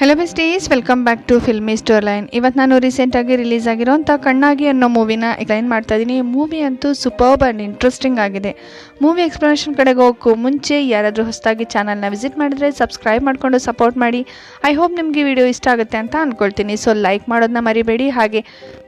Hello besties welcome back to filmy store line ಇವತ್ತು ನಾನು ರೀಸೆಂಟಾಗಿ ರಿಲೀಸ್ ಆಗಿರೋಂಥ ಕಣ್ಣಾಗಿ ಅನ್ನೋ ಮೂವಿನ ಎಕ್ಸ್ಪ್ಲೈನ್ ಮಾಡ್ತಾ ಇದ್ದೀನಿ ಮೂವಿ ಅಂತೂ ಸೂಪರ್ಬ್ ಆ್ಯಂಡ್ ಇಂಟ್ರೆಸ್ಟಿಂಗ್ ಆಗಿದೆ. ಮೂವಿ ಎಕ್ಸ್ಪ್ಲನೇಷನ್ ಕಡೆಗೆ ಹೋಗೋಕ್ಕೂ ಮುಂಚೆ ಯಾರಾದರೂ ಹೊಸದಾಗಿ ಚಾನಲ್ನ ವಿಸಿಟ್ ಮಾಡಿದ್ರೆ ಸಬ್ಸ್ಕ್ರೈಬ್ ಮಾಡಿಕೊಂಡು ಸಪೋರ್ಟ್ ಮಾಡಿ. ಐ ಹೋಪ್ ನಿಮಗೆ ವಿಡಿಯೋ ಇಷ್ಟ ಆಗುತ್ತೆ ಅಂತ ಅಂದ್ಕೊಳ್ತೀನಿ ಸೊ ಲೈಕ್ ಮಾಡೋದನ್ನ ಮರಿಬೇಡಿ. ಹಾಗೆ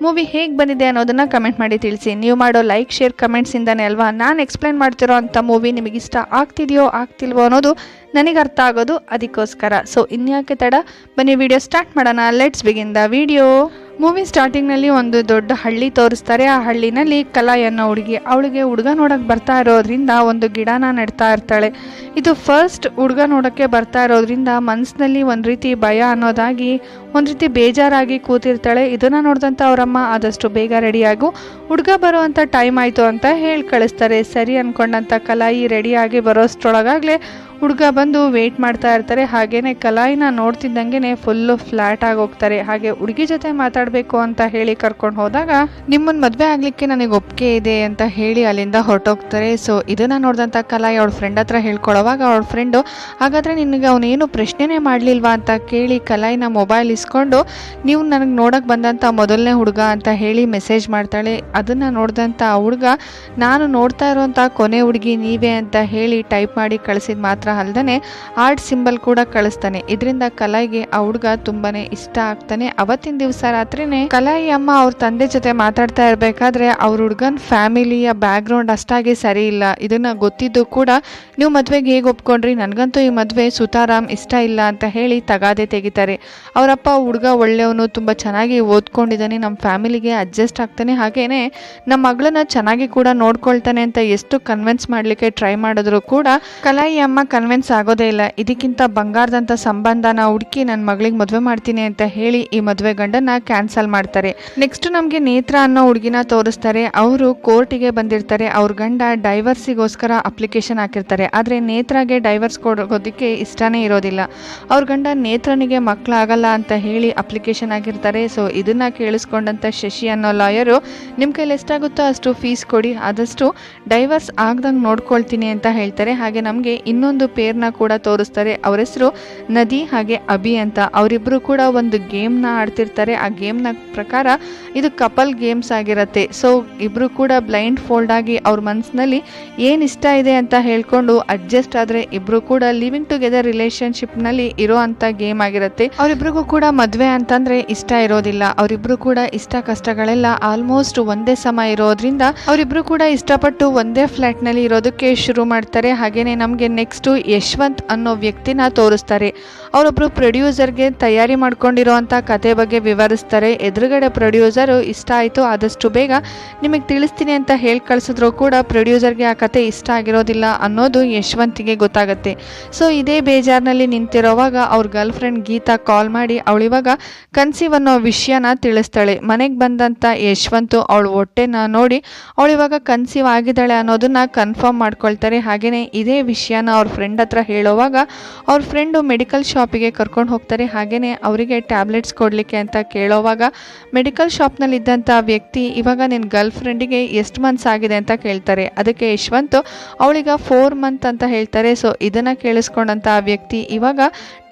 ಮೂವಿ ಹೇಗೆ ಬಂದಿದೆ ಅನ್ನೋದನ್ನು ಕಮೆಂಟ್ ಮಾಡಿ ತಿಳಿಸಿ. ನೀವು ಮಾಡೋ ಲೈಕ್ ಶೇರ್ ಕಮೆಂಟ್ಸಿಂದನೇ ಅಲ್ವಾ? ನಾನು ಎಕ್ಸ್ಪ್ಲೈನ್ ಮಾಡ್ತಿರೋ ಅಂಥ ಮೂವಿ ನಿಮಗೆ ಇಷ್ಟ ಆಗ್ತಿದೆಯೋ, ಆಗ್ತಿಲ್ವೋ ಅನ್ನೋದು ನನಗೆ ಅರ್ಥ ಆಗೋದು ಅದಕ್ಕೋಸ್ಕರ. ಸೊ ಇನ್ಯಾಕೆ ತಡ? ಬನ್ನಿ ವಿಡಿಯೋ ಸ್ಟಾರ್ಟ್ ಮಾಡೋಣ. Let's begin the video movie ಸ್ಟಾರ್ಟಿಂಗ್ನಲ್ಲಿ ಒಂದು ದೊಡ್ಡ ಹಳ್ಳಿ ತೋರಿಸ್ತಾರೆ. ಆ ಹಳ್ಳಿನಲ್ಲಿ ಕಲಾ ಹುಡುಗಿ. ಅವಳಿಗೆ ಹುಡುಗ ನೋಡಕ್ಕೆ ಬರ್ತಾ ಇರೋದ್ರಿಂದ ಒಂದು ಗಿಡನ ನೆಡ್ತಾ ಇರ್ತಾಳೆ. ಇದು ಫಸ್ಟ್ ಹುಡುಗ ನೋಡೋಕ್ಕೆ ಬರ್ತಾ ಇರೋದ್ರಿಂದ ಮನಸ್ಸಿನಲ್ಲಿ ಒಂದು ರೀತಿ ಭಯ ಅನ್ನೋದಾಗಿ ಒಂದು ರೀತಿ ಬೇಜಾರಾಗಿ ಕೂತಿರ್ತಾಳೆ. ಇದನ್ನು ನೋಡಿದಂಥ ಅವರಮ್ಮ ಆದಷ್ಟು ಬೇಗ ರೆಡಿಯಾಗು. ಹುಡುಗ ಬರುವಂಥ ಟೈಮ್ ಆಯಿತು ಅಂತ ಹೇಳಿ ಕಳಿಸ್ತಾರೆ. ಸರಿ ಅಂದ್ಕೊಂಡಂಥ ಕಲಾಯಿ ರೆಡಿಯಾಗಿ ಬರೋಷ್ಟರೊಳಗಾಗಲೇ ಹುಡುಗ ಬಂದು ವೇಟ್ ಮಾಡ್ತಾ ಇರ್ತಾರೆ. ಹಾಗೇ ಕಲಾಯಿನ ನೋಡ್ತಿದ್ದಂಗೆ ಫುಲ್ಲು ಫ್ಲ್ಯಾಟ್ ಹೋಗ್ತಾರೆ. ಹಾಗೆ ಹುಡುಗಿ ಜೊತೆ ಮಾತಾಡಬೇಕು ಅಂತ ಹೇಳಿ ಕರ್ಕೊಂಡು ಹೋದಾಗ ನಿಮ್ಮನ್ನು ಮದುವೆ ಆಗಲಿಕ್ಕೆ ನನಗೆ ಒಪ್ಪಿಗೆ ಇದೆ ಅಂತ ಹೇಳಿ ಅಲ್ಲಿಂದ ಹೊರಟೋಗ್ತಾರೆ. ಸೊ ಇದನ್ನು ನೋಡಿದಂಥ ಕಲಾಯಿ ಅವ್ಳ ಫ್ರೆಂಡ್ ಹತ್ರ ಹೇಳ್ಕೊಳ್ಳೋವಾಗ ಅವ್ಳ ಫ್ರೆಂಡು ಹಾಗಾದರೆ ನಿನಗೆ ಅವನೇನು ಪ್ರಶ್ನೆನೇ ಮಾಡಲಿಲ್ವಾ? ಅಂತ ಕೇಳಿ ಕಲಾಯಿನ ಮೊಬೈಲ್ ಇಸ್ಕೊಂಡು ನೀವು ನನಗೆ ನೋಡೋಕ್ಕೆ ಬಂದಂಥ ಮೊದಲನೇ ಹುಡುಗ ಅಂತ ಹೇಳಿ ಮೆಸೇಜ್ ಮಾಡ್ತಾಳೆ. ಅದನ್ನು ನೋಡಿದಂಥ ಆ ಹುಡುಗ, ನಾನು ನೋಡ್ತಾ ಇರೋವಂಥ ಕೊನೆ ಹುಡುಗಿ ನೀವೇ ಅಂತ ಹೇಳಿ ಟೈಪ್ ಮಾಡಿ ಕಳಿಸಿದ ಮಾತ್ರ ಅಲ್ಲದೆ ಆರ್ಟ್ ಸಿಂಬಲ್ ಕೂಡ ಕಳಿಸ್ತಾನೆ. ಇದರಿಂದ ಕಲಾಯಿಗೆ ಆ ಹುಡುಗ ತುಂಬಾ ಇಷ್ಟ ಆಗ್ತಾನೆ. ಅವತ್ತಿನ ದಿವಸ ರಾತ್ರಿನೇ ಕಲಾಯಿ ಅಮ್ಮ ಅವ್ರ ತಂದೆ ಜೊತೆ ಮಾತಾಡ್ತಾ ಇರಬೇಕಾದ್ರೆ ಅವ್ರ ಹುಡುಗನ ಫ್ಯಾಮಿಲಿಯ ಬ್ಯಾಕ್ಗ್ರೌಂಡ್ ಅಷ್ಟಾಗಿ ಸರಿ ಇಲ್ಲ. ಇದನ್ನ ಗೊತ್ತಿದ್ದು ಕೂಡ ನೀವು ಮದುವೆಗೆ ಹೇಗೆ ಒಪ್ಕೊಂಡ್ರಿ? ನನಗಂತೂ ಈ ಮದುವೆ ಸುತಾರಾಮ್ ಇಷ್ಟ ಇಲ್ಲ ಅಂತ ಹೇಳಿ ತಗಾದೆ ತೆಗಿತಾರೆ. ಅವರಪ್ಪ ಹುಡುಗ ಒಳ್ಳೆಯವನು ತುಂಬ ಚೆನ್ನಾಗಿ ಓದ್ಕೊಂಡಿದ್ದಾನೆ ನಮ್ಮ ಫ್ಯಾಮಿಲಿಗೆ ಅಡ್ಜಸ್ಟ್ ಆಗ್ತಾನೆ. ಹಾಗೇ ನಮ್ಮ ಮಗಳನ್ನ ಚೆನ್ನಾಗಿ ಕೂಡ ನೋಡ್ಕೊಳ್ತಾನೆ ಅಂತ ಎಷ್ಟು ಕನ್ವಿನ್ಸ್ ಮಾಡಲಿಕ್ಕೆ ಟ್ರೈ ಮಾಡಿದ್ರು ಕೂಡ ಕಲಾಯಿ ಅಮ್ಮ ಕನ್ವಿನ್ಸ್ ಆಗೋದೇ ಇಲ್ಲ. ಇದಕ್ಕಿಂತ ಬಂಗಾರದಂಥ ಸಂಬಂಧನ ಹುಡುಕಿ ನನ್ನ ಮಗಳಿಗೆ ಮದುವೆ ಮಾಡ್ತೀನಿ ಅಂತ ಹೇಳಿ ಈ ಮದುವೆ ಗಂಡನ್ನ ಕ್ಯಾನ್ಸಲ್ ಮಾಡ್ತಾರೆ. ನೆಕ್ಸ್ಟ್ ನಮಗೆ ನೇತ್ರ ಅನ್ನೋ ಹುಡುಗಿನ ತೋರಿಸ್ತಾರೆ. ಅವರು ಕೋರ್ಟಿಗೆ ಬಂದಿರ್ತಾರೆ. ಅವ್ರ ಗಂಡ ಡೈವರ್ಸಿಗೋಸ್ಕರ ಅಪ್ಲಿಕೇಶನ್ ಹಾಕಿರ್ತಾರೆ. ಆದರೆ ನೇತ್ರಾಗೆ ಡೈವರ್ಸ್ ಕೊಡೋದಕ್ಕೆ ಇಷ್ಟನೇ ಇರೋದಿಲ್ಲ. ಅವ್ರ ಗಂಡ ನೇತ್ರನಿಗೆ ಮಕ್ಕಳಾಗಲ್ಲ ಅಂತ ಹೇಳಿ ಅಪ್ಲಿಕೇಶನ್ ಆಗಿರ್ತಾರೆ. ಸೊ ಇದನ್ನು ಕೇಳಿಸ್ಕೊಂಡಂಥ ಶಶಿ ಅನ್ನೋ ಲಾಯರು ನಿಮ್ಮ ಕೈಲಿ ಎಷ್ಟಾಗುತ್ತೋ ಅಷ್ಟು ಫೀಸ್ ಕೊಡಿ. ಆದಷ್ಟು ಡೈವರ್ಸ್ ಆಗ್ದಂಗೆ ನೋಡ್ಕೊಳ್ತೀನಿ ಅಂತ ಹೇಳ್ತಾರೆ. ಹಾಗೆ ನಮಗೆ ಇನ್ನೊಂದು ಪೇರ್ನ ಕೂಡ ತೋರಿಸ್ತಾರೆ. ಅವ್ರ ಹೆಸರು ನದಿ ಹಾಗೆ ಅಭಿ ಅಂತ. ಅವರಿಬ್ಬರು ಕೂಡ ಒಂದು ಗೇಮ್ನ ಆಡ್ತಿರ್ತಾರೆ. ಆ ಗೇಮ್ನ ಪ್ರಕಾರ ಇದು ಕಪಲ್ ಗೇಮ್ಸ್ ಆಗಿರತ್ತೆ. ಸೊ ಇಬ್ಬರು ಕೂಡ ಬ್ಲೈಂಡ್ ಫೋಲ್ಡ್ ಆಗಿ ಅವ್ರ ಮನಸ್ಸಿನಲ್ಲಿ ಏನು ಇಷ್ಟ ಇದೆ ಅಂತ ಹೇಳ್ಕೊಂಡು ಅಡ್ಜಸ್ಟ್ ಆದರೆ ಇಬ್ಬರು ಕೂಡ ಲಿವಿಂಗ್ ಟುಗೆದರ್ ರಿಲೇಷನ್ಶಿಪ್ನಲ್ಲಿ ಇರೋ ಅಂಥ ಗೇಮ್ ಆಗಿರುತ್ತೆ. ಅವರಿಬ್ಬರಿಗೂ ಕೂಡ ಮದುವೆ ಅಂತಂದ್ರೆ ಇಷ್ಟ ಇರೋದಿಲ್ಲ. ಅವರಿಬ್ರು ಕೂಡ ಇಷ್ಟ ಕಷ್ಟಗಳೆಲ್ಲ ಆಲ್ಮೋಸ್ಟ್ ಒಂದೇ ಸಮ ಇರೋದ್ರಿಂದ ಅವರಿಬ್ರು ಕೂಡ ಇಷ್ಟಪಟ್ಟು ಒಂದೇ ಫ್ಲ್ಯಾಟ್ನಲ್ಲಿ ಇರೋದಕ್ಕೆ ಶುರು ಮಾಡ್ತಾರೆ. ಹಾಗೇನೆ ನಮಗೆ ನೆಕ್ಸ್ಟು ಯಶವಂತ್ ಅನ್ನೋ ವ್ಯಕ್ತಿನ ತೋರಿಸ್ತಾರೆ. ಅವರೊಬ್ರು ಪ್ರೊಡ್ಯೂಸರ್ಗೆ ತಯಾರಿ ಮಾಡ್ಕೊಂಡಿರೋಂಥ ಕತೆ ಬಗ್ಗೆ ವಿವರಿಸ್ತಾರೆ. ಎದುರುಗಡೆ ಪ್ರೊಡ್ಯೂಸರು ಇಷ್ಟ ಆಯಿತು, ಆದಷ್ಟು ಬೇಗ ನಿಮಗೆ ತಿಳಿಸ್ತೀನಿ ಅಂತ ಹೇಳಿ ಕಳಿಸಿದ್ರು ಕೂಡ ಪ್ರೊಡ್ಯೂಸರ್ಗೆ ಆ ಕತೆ ಇಷ್ಟ ಆಗಿರೋದಿಲ್ಲ ಅನ್ನೋದು ಯಶವಂತಿಗೆ ಗೊತ್ತಾಗುತ್ತೆ. ಸೊ ಇದೇ ಬೇಜಾರ್ನಲ್ಲಿ ನಿಂತಿರೋವಾಗ ಅವ್ರ ಗರ್ಲ್ ಫ್ರೆಂಡ್ ಗೀತಾ ಕಾಲ್ ಮಾಡಿ ಅವಳಿವಾಗ ಕನ್ಸೀವ್ ಅನ್ನೋ ವಿಷಯನ ತಿಳಿಸ್ತಾಳೆ. ಮನೆಗೆ ಬಂದಂಥ ಯಶವಂತು ಅವಳು ಹೊಟ್ಟೆನ ನೋಡಿ ಅವಳಿವಾಗ ಕನ್ಸೀವ್ ಆಗಿದ್ದಾಳೆ ಅನ್ನೋದನ್ನ ಕನ್ಫರ್ಮ್ ಮಾಡ್ಕೊಳ್ತಾರೆ. ಹಾಗೆಯೇ ಇದೇ ವಿಷಯನ ಅವ್ರ ಫ್ರೆಂಡ್ ಹತ್ರ ಹೇಳೋವಾಗ ಅವ್ರ ಫ್ರೆಂಡು ಮೆಡಿಕಲ್ ಶಾಪಿಗೆ ಕರ್ಕೊಂಡು ಹೋಗ್ತಾರೆ. ಹಾಗೆಯೇ ಅವರಿಗೆ ಟ್ಯಾಬ್ಲೆಟ್ಸ್ ಕೊಡಲಿಕ್ಕೆ ಅಂತ ಕೇಳೋವಾಗ ಮೆಡಿಕಲ್ ಶಾಪ್ನಲ್ಲಿದ್ದಂಥ ವ್ಯಕ್ತಿ ಇವಾಗ ನಿನ್ನ ಗರ್ಲ್ ಫ್ರೆಂಡಿಗೆ ಎಷ್ಟು ಮಂತ್ಸ್ ಆಗಿದೆ ಅಂತ ಕೇಳ್ತಾರೆ. ಅದಕ್ಕೆ ಯಶವಂತ್ ಅವಳಿಗ ಫೋರ್ ಮಂತ್ ಅಂತ ಹೇಳ್ತಾರೆ. ಸೊ ಇದನ್ನು ಕೇಳಿಸ್ಕೊಂಡಂಥ ವ್ಯಕ್ತಿ ಇವಾಗ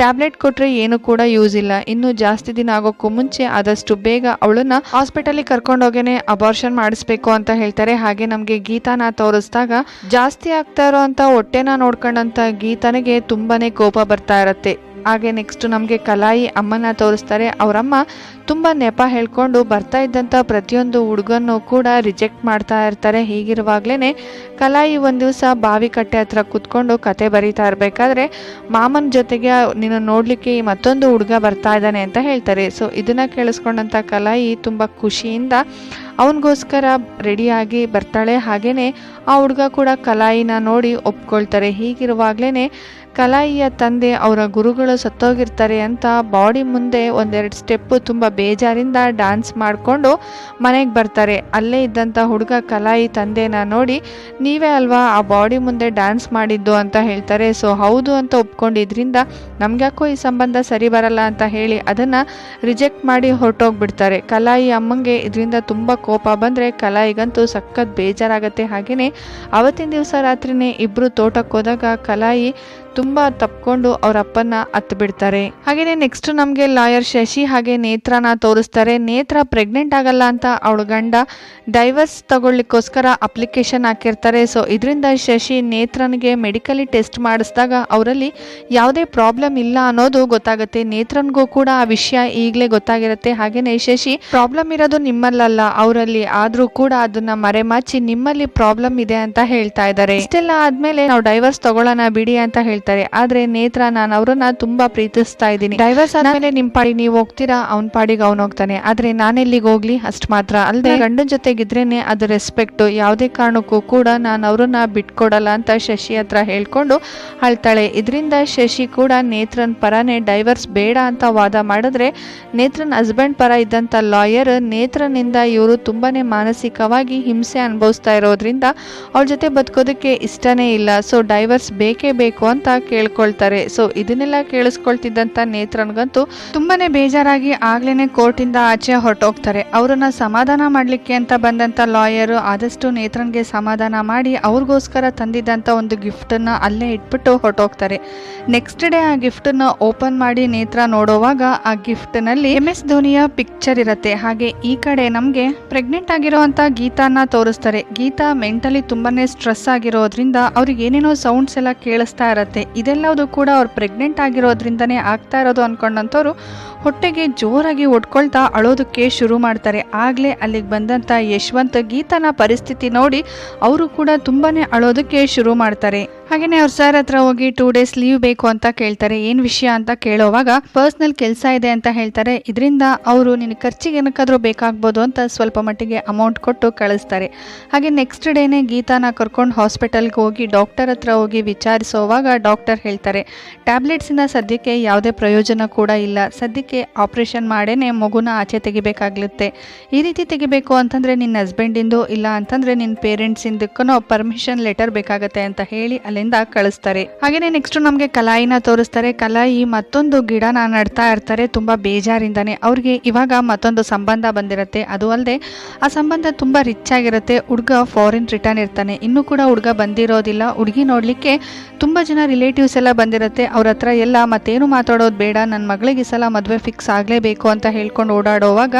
ಟ್ಯಾಬ್ಲೆಟ್ ಕೊಟ್ಟರೆ ಏನು ಕೂಡ ಯೂಸ್ ಇಲ್ಲ. ಇನ್ನು ಜಾಸ್ತಿ ದಿನ ಆಗೋಕ್ಕೂ ಮುಂಚೆ ಆದಷ್ಟು ಬೇಗ ಅವಳನ್ನ ಹಾಸ್ಪಿಟಲಿಗೆ ಕರ್ಕೊಂಡೋಗೇನೆ ಅಬಾರ್ಷನ್ ಮಾಡಿಸ್ಬೇಕು ಅಂತ ಹೇಳ್ತಾರೆ. ಹಾಗೆ ನಮಗೆ ಗೀತಾನ ತೋರಿಸಿದಾಗ ಜಾಸ್ತಿ ಆಗ್ತಾ ಇರೋ ಅಂತ ಹೊಟ್ಟೆನ ನೋಡ್ಕೊಂಡಂತ ಗೀತನಿಗೆ ತುಂಬಾನೇ ಕೋಪ ಬರ್ತಾ ಇರತ್ತೆ. ಹಾಗೆ ನೆಕ್ಸ್ಟ್ ನಮಗೆ ಕಲಾಯಿ ಅಮ್ಮನ ತೋರಿಸ್ತಾರೆ. ಅವರಮ್ಮ ತುಂಬ ನೆಪ ಹೇಳ್ಕೊಂಡು ಬರ್ತಾ ಇದ್ದಂಥ ಪ್ರತಿಯೊಂದು ಹುಡುಗನ್ನು ಕೂಡ ರಿಜೆಕ್ಟ್ ಮಾಡ್ತಾ ಇರ್ತಾರೆ. ಹೀಗಿರುವಾಗಲೇ ಕಲಾಯಿ ಒಂದು ದಿವಸ ಬಾವಿ ಕಟ್ಟೆ ಹತ್ರ ಕೂತ್ಕೊಂಡು ಕತೆ ಬರೀತಾ ಇರಬೇಕಾದ್ರೆ ಮಾಮನ ಜೊತೆಗೆ ನೀನು ನೋಡಲಿಕ್ಕೆ ಮತ್ತೊಂದು ಹುಡುಗ ಬರ್ತಾ ಇದ್ದಾನೆ ಅಂತ ಹೇಳ್ತಾರೆ. ಸೊ ಇದನ್ನು ಕೇಳಿಸ್ಕೊಂಡಂಥ ಕಲಾಯಿ ತುಂಬ ಖುಷಿಯಿಂದ ಅವನಿಗೋಸ್ಕರ ರೆಡಿಯಾಗಿ ಬರ್ತಾಳೆ. ಹಾಗೆಯೇ ಆ ಹುಡುಗ ಕೂಡ ಕಲಾಯಿನ ನೋಡಿ ಒಪ್ಕೊಳ್ತಾರೆ. ಹೀಗಿರುವಾಗಲೇ ಕಲಾಯಿಯ ತಂದೆ ಅವರ ಗುರುಗಳು ಸತ್ತೋಗಿರ್ತಾರೆ ಅಂತ ಬಾಡಿ ಮುಂದೆ ಒಂದೆರಡು ಸ್ಟೆಪ್ಪು ತುಂಬ ಬೇಜಾರಿಂದ ಡ್ಯಾನ್ಸ್ ಮಾಡಿಕೊಂಡು ಮನೆಗೆ ಬರ್ತಾರೆ. ಅಲ್ಲೇ ಇದ್ದಂಥ ಹುಡುಗ ಕಲಾಯಿ ತಂದೆನ ನೋಡಿ, ನೀವೇ ಅಲ್ವಾ ಆ ಬಾಡಿ ಮುಂದೆ ಡ್ಯಾನ್ಸ್ ಮಾಡಿದ್ದು? ಅಂತ ಹೇಳ್ತಾರೆ. ಸೊ, ಹೌದು ಅಂತ ಒಪ್ಕೊಂಡಿದ್ರಿಂದ ನಮಗ್ಯಾಕೋ ಈ ಸಂಬಂಧ ಸರಿ ಬರಲ್ಲ ಅಂತ ಹೇಳಿ ಅದನ್ನು ರಿಜೆಕ್ಟ್ ಮಾಡಿ ಹೊರಟೋಗ್ಬಿಡ್ತಾರೆ. ಕಲಾಯಿ ಅಮ್ಮಂಗೆ ಇದರಿಂದ ತುಂಬ ಕೋಪ ಬಂದರೆ ಕಲಾಯಿಗಂತೂ ಸಖತ್ ಬೇಜಾರಾಗತ್ತೆ. ಹಾಗೆಯೇ ಅವತ್ತಿನ ದಿವಸ ರಾತ್ರಿನೇ ಇಬ್ಬರು ತೋಟಕ್ಕೆ ಹೋದಾಗ ಕಲಾಯಿ ತುಂಬಾ ತಪ್ಕೊಂಡು ಅವ್ರ ಅಪ್ಪನ ಹತ್ತು ಬಿಡ್ತಾರೆ. ಹಾಗೇನೆ ನೆಕ್ಸ್ಟ್ ನಮ್ಗೆ ಲಾಯರ್ ಶಶಿ ಹಾಗೆ ನೇತ್ರನ ತೋರಿಸ್ತಾರೆ. ನೇತ್ರ ಪ್ರೆಗ್ನೆಂಟ್ ಆಗಲ್ಲ ಅಂತ ಅವಳ ಗಂಡ ಡೈವರ್ಸ್ ತಗೊಳ್ಳಿಕ್ಕೋಸ್ಕರ ಅಪ್ಲಿಕೇಶನ್ ಹಾಕಿರ್ತಾರೆ. ಸೊ ಇದರಿಂದ ಶಶಿ ನೇತ್ರನ್ಗೆ ಮೆಡಿಕಲಿ ಟೆಸ್ಟ್ ಮಾಡಿಸಿದಾಗ ಅವರಲ್ಲಿ ಯಾವುದೇ ಪ್ರಾಬ್ಲಮ್ ಇಲ್ಲ ಅನ್ನೋದು ಗೊತ್ತಾಗುತ್ತೆ. ನೇತ್ರನ್ಗೂ ಕೂಡ ಆ ವಿಷಯ ಈಗಲೇ ಗೊತ್ತಾಗಿರುತ್ತೆ. ಹಾಗೇನೆ ಶಶಿ ಪ್ರಾಬ್ಲಮ್ ಇರೋದು ನಿಮ್ಮಲ್ಲಲ್ಲ. ಅವರಲ್ಲಿ ಆದ್ರೂ ಕೂಡ ಅದನ್ನ ಮರೆಮಾಚಿ ನಿಮ್ಮಲ್ಲಿ ಪ್ರಾಬ್ಲಮ್ ಇದೆ ಅಂತ ಹೇಳ್ತಾ ಇದ್ದಾರೆ. ಇಷ್ಟೆಲ್ಲ ಆದ್ಮೇಲೆ ನಾವು ಡೈವರ್ಸ್ ತಗೊಳ್ಳೋಣ ಬಿಡಿ ಅಂತ ಹೇಳ್ತಾರೆ ಆದ್ರೆ ನೇತ್ರ ನಾನು ಅವರನ್ನ ತುಂಬಾ ಪ್ರೀತಿಸ್ತಾ ಇದ್ದೀನಿ. ಡೈವರ್ಸ್ ಆದ್ಮೇಲೆ ನಿಮ್ ಪಾಡಿ ನೀವು ಹೋಗ್ತೀರಾ? ಅವ್ನ ಪಾಡಿಗೆ ಅವ್ನು ಹೋಗ್ತಾನೆ. ಆದ್ರೆ ನಾನೆಲ್ಲಿಗೆ ಹೋಗ್ಲಿ? ಅಷ್ಟ್ ಮಾತ್ರ. ಅಲ್ಲದೆ ಗಂಡನ ಜೊತೆಗಿದ್ರೇನೆ ಅದು ರೆಸ್ಪೆಕ್ಟ್ ಯಾವುದೇ ಕಾರಣಕ್ಕೂ ಕೂಡ ನಾನು ಅವ್ರನ್ನ ಬಿಟ್ಕೊಡಲ್ಲ ಅಂತ ಶಶಿ ಹತ್ರ ಹೇಳ್ಕೊಂಡು ಅಳ್ತಾಳೆ. ಇದರಿಂದ ಶಶಿ ಕೂಡ ನೇತ್ರನ್ ಪರನೇ ಡೈವರ್ಸ್ ಬೇಡ ಅಂತ ವಾದ ಮಾಡಿದ್ರೆ ನೇತ್ರನ್ ಹಸ್ಬೆಂಡ್ ಪರ ಇದ್ದಂಥ ಲಾಯರ್ ನೇತ್ರನಿಂದ ಇವರು ತುಂಬಾನೇ ಮಾನಸಿಕವಾಗಿ ಹಿಂಸೆ ಅನುಭವಿಸ್ತಾ ಇರೋದ್ರಿಂದ ಅವ್ರ ಜೊತೆ ಬದುಕೋದಕ್ಕೆ ಇಷ್ಟನೇ ಇಲ್ಲ. ಸೊ ಡೈವರ್ಸ್ ಬೇಕೇ ಬೇಕು ಅಂತ ಕೇಳ್ಕೊಳ್ತಾರೆ. ಸೊ ಇದನ್ನೆಲ್ಲ ಕೇಳಿಸ್ಕೊಳ್ತಿದ್ದಂಥ ನೇತ್ರನ್ಗಂತೂ ತುಂಬಾನೇ ಬೇಜಾರಾಗಿ ಆಗ್ಲೇನೆ ಕೋರ್ಟಿಂದ ಆಚೆ ಹೊರಟೋಗ್ತಾರೆ. ಅವರನ್ನ ಸಮಾಧಾನ ಮಾಡಲಿಕ್ಕೆ ಅಂತ ಬಂದಂತ ಲಾಯರ್ ಆದಷ್ಟು ನೇತ್ರನ್ಗೆ ಸಮಾಧಾನ ಮಾಡಿ ಅವ್ರಿಗೋಸ್ಕರ ತಂದಿದ್ದಂತ ಒಂದು ಗಿಫ್ಟನ್ನ ಅಲ್ಲೇ ಇಟ್ಬಿಟ್ಟು ಹೊರಟೋಗ್ತಾರೆ. ನೆಕ್ಸ್ಟ್ ಡೇ ಆ ಗಿಫ್ಟನ್ನ ಓಪನ್ ಮಾಡಿ ನೇತ್ರ ನೋಡುವಾಗ ಆ ಗಿಫ್ಟ್ನಲ್ಲಿ ಎಂ ಎಸ್ ಧೋನಿಯ ಪಿಕ್ಚರ್ ಇರುತ್ತೆ. ಹಾಗೆ ಈ ಕಡೆ ನಮಗೆ ಪ್ರೆಗ್ನೆಂಟ್ ಆಗಿರುವಂತ ಗೀತಾನ ತೋರಿಸ್ತಾರೆ. ಗೀತಾ ಮೆಂಟಲಿ ತುಂಬಾನೇ ಸ್ಟ್ರೆಸ್ ಆಗಿರೋದ್ರಿಂದ ಅವ್ರಿಗೆ ಏನೇನೋ ಸೌಂಡ್ಸ್ ಎಲ್ಲ ಕೇಳಿಸ್ತಾ ಇರತ್ತೆ. ಇದೆಲ್ಲವುದು ಕೂಡ ಅವ್ರು ಪ್ರೆಗ್ನೆಂಟ್ ಆಗಿರೋದ್ರಿಂದನೇ ಆಗ್ತಾ ಇರೋದು ಅಂದ್ಕೊಂಡಂಥವ್ರು ಹೊಟ್ಟೆಗೆ ಜೋರಾಗಿ ಒಡ್ಕೊಳ್ತಾ ಅಳೋದಕ್ಕೆ ಶುರು ಮಾಡ್ತಾರೆ. ಆಗಲೇ ಅಲ್ಲಿಗೆ ಬಂದಂಥ ಯಶವಂತ ಗೀತನ ಪರಿಸ್ಥಿತಿ ನೋಡಿ ಅವರು ಕೂಡ ತುಂಬಾ ಅಳೋದಕ್ಕೆ ಶುರು ಮಾಡ್ತಾರೆ. ಹಾಗೇನೆ ಅವ್ರ ಸರ್ ಹತ್ರ ಹೋಗಿ ಟೂ ಡೇಸ್ ಲೀವ್ ಬೇಕು ಅಂತ ಕೇಳ್ತಾರೆ. ಏನು ವಿಷಯ ಅಂತ ಕೇಳೋವಾಗ ಪರ್ಸ್ನಲ್ ಕೆಲಸ ಇದೆ ಅಂತ ಹೇಳ್ತಾರೆ. ಇದರಿಂದ ಅವರು ನಿನ್ನ ಖರ್ಚಿಗೆ ಏನಕ್ಕಾದರೂ ಬೇಕಾಗ್ಬೋದು ಅಂತ ಸ್ವಲ್ಪ ಮಟ್ಟಿಗೆ ಅಮೌಂಟ್ ಕೊಟ್ಟು ಕಳಿಸ್ತಾರೆ. ಹಾಗೆ ನೆಕ್ಸ್ಟ್ ಡೇನೇ ಗೀತಾನ ಕರ್ಕೊಂಡು ಹಾಸ್ಪಿಟಲ್ಗೆ ಹೋಗಿ ಡಾಕ್ಟರ್ ಹತ್ರ ಹೋಗಿ ವಿಚಾರಿಸೋವಾಗ ಡಾಕ್ಟರ್ ಹೇಳ್ತಾರೆ ಟ್ಯಾಬ್ಲೆಟ್ಸಿನ ಸದ್ಯಕ್ಕೆ ಯಾವುದೇ ಪ್ರಯೋಜನ ಕೂಡ ಇಲ್ಲ. ಸದ್ಯಕ್ಕೆ ಆಪ್ರೇಷನ್ ಮಾಡೇನೆ ಮಗುನ ಆಚೆ ತೆಗಿಬೇಕಾಗ್ಲುತ್ತೆ. ಈ ರೀತಿ ತೆಗಿಬೇಕು ಅಂತಂದರೆ ನಿನ್ನ ಹಸ್ಬೆಂಡಿಂದು ಇಲ್ಲ ಅಂತಂದರೆ ನಿನ್ನ ಪೇರೆಂಟ್ಸಿಂದಕ್ಕೂ ಪರ್ಮಿಷನ್ ಲೆಟರ್ ಬೇಕಾಗತ್ತೆ ಅಂತ ಹೇಳಿ ಅಲ್ಲಿಂದ ಕಳಿಸ್ತಾರೆ. ಹಾಗೇನೆ ನೆಕ್ಸ್ಟ್ ನಮಗೆ ಕಲಾಯಿನ ತೋರಿಸ್ತಾರೆ. ಕಲಾಯಿ ಮತ್ತೊಂದು ಗಿಡನ ನಡ್ತಾ ಇರ್ತಾರೆ ತುಂಬಾ ಬೇಜಾರಿಂದಾನೆ. ಅವ್ರಿಗೆ ಇವಾಗ ಮತ್ತೊಂದು ಸಂಬಂಧ ಬಂದಿರತ್ತೆ. ಅದು ಅಲ್ಲದೆ ಆ ಸಂಬಂಧ ತುಂಬಾ ರಿಚ್ ಆಗಿರುತ್ತೆ. ಹುಡುಗ ಫಾರಿನ್ ರಿಟರ್ನ್ ಇರ್ತಾನೆ. ಇನ್ನೂ ಕೂಡ ಹುಡುಗ ಬಂದಿರೋದಿಲ್ಲ. ಹುಡುಗಿ ನೋಡ್ಲಿಕ್ಕೆ ತುಂಬಾ ಜನ ರಿಲೇಟಿವ್ಸ್ ಎಲ್ಲ ಬಂದಿರುತ್ತೆ. ಅವ್ರ ಹತ್ರ ಎಲ್ಲ ಮತ್ತೇನು ಮಾತಾಡೋದು ಬೇಡ. ನನ್ನ ಮಗಳಿಗೆ ಸಲ ಮದುವೆ ಫಿಕ್ಸ್ ಆಗಲೇಬೇಕು ಅಂತ ಹೇಳ್ಕೊಂಡು ಓಡಾಡೋವಾಗ